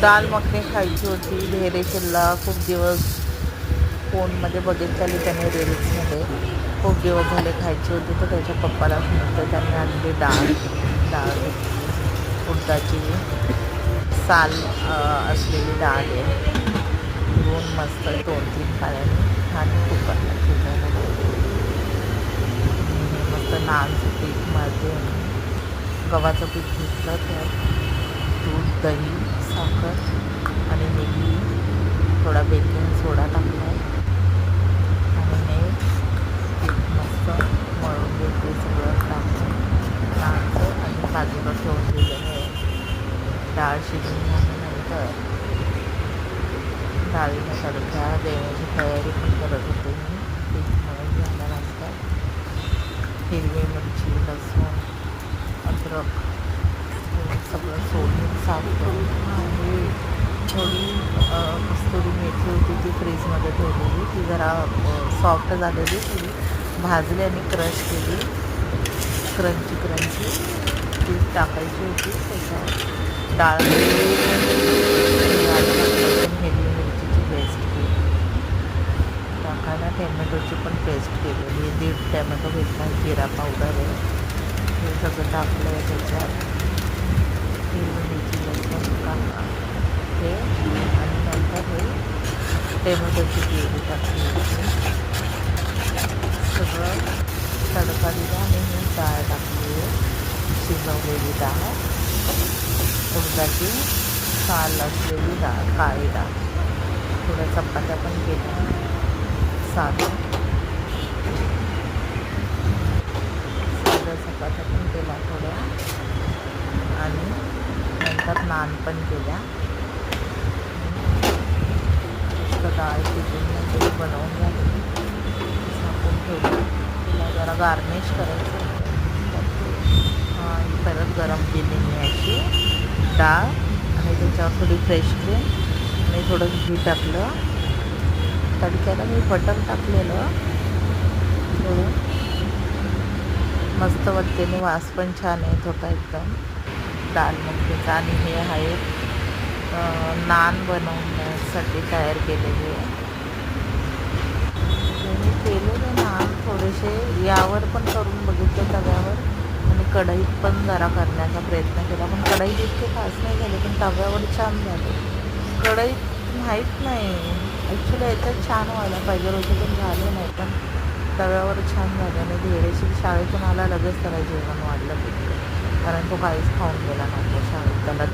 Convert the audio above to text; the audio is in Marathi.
दाल मखनी खायची होती धैर्यशीलला खूप दिवस फोनमध्ये बघितलेली त्याने रील्समध्ये. खूप दिवस झाले खायची होती तर त्याच्या पप्पाला सांगितलं त्यांनी आणली डाळ डाळ उडदाची साल असलेली डाळ आहे. दोन मस्त दोन तीन पाण्याने छान कुकरला शिजायला मस्त नानचं पीठ मारते गव्हाचं पीठ घेतलं त्यात दूध दही साखर आणि थोडा बेकिंग सोडा टाकला मस्त मळून घेते सगळं टाकून नानचं आणि बाजूला ठेवून दिलेलं आहे डाळ शिजून हिरवी मिरची, लसूण, अद्रक सगळं सोडून साफ़ थोडी कस्तुरी मेथी होती ती फ्रीजमध्ये ठेवलेली. ती जरा सॉफ्ट झालेली ती भाजली आणि क्रश केली. क्रंची क्रंची ती टाकायची होती. त्याच्यावर डाळ हिरवी मिरचीची पेस्ट केली. टाकायला टॅमॅटोची पण पेस्ट केलेली. दीड टॅमॅटो घेतला जिरा पावडर आहे हे सगळं टाकलं आहे त्याच्यात. हिरवी मिरची लसूण कांदा हे आणि नंतर हे टॅमॅटोची प्युरी टाकली होती सगळं तडका दिला आणि मी डाळ टाकली आहे शिजवलेली डाळ उडदाची साल असलेली डाळ काळी डाळ थोड्या चपात्या पण केल्या साधं साध्या चपात्या पण केल्या थोड्या आणि नंतर नान पण केल्या मस्त डाळ शिजून बनवून झालेली झाकून ठेवली तिला जरा गार्निश करायचं परत गरम केली मी अशी डाळ आणि त्याच्यावर थोडी फ्रेश क्रीम आणि थोडं घी टाकलं तडक्याला मी बटर टाकलेलं थोडं मस्त वाटतेने वास पण छान येत होता एकदम डाळ मग आणि हे आहे नान बनवून साठी तयार केलेली आहे. ते मी केलेले ना थोडेसे यावर पण करून बघितलं तव्यावर आणि कढईत पण जरा करण्याचा प्रयत्न केला. पण कढईत इतके खास नाही झाले पण तव्यावर छान झाले. कढईत माहीत नाही. ॲक्च्युली याच्यात छान व्हायला पाहिजे. होते पण झाले नाही पण तव्यावर छान झाले आणि धीरेशी शाळेतून आला लगेच त्याला जेवण वाढलं तिथे कारण तो काहीच खाऊन गेला नव्हता शाळेत. त्याला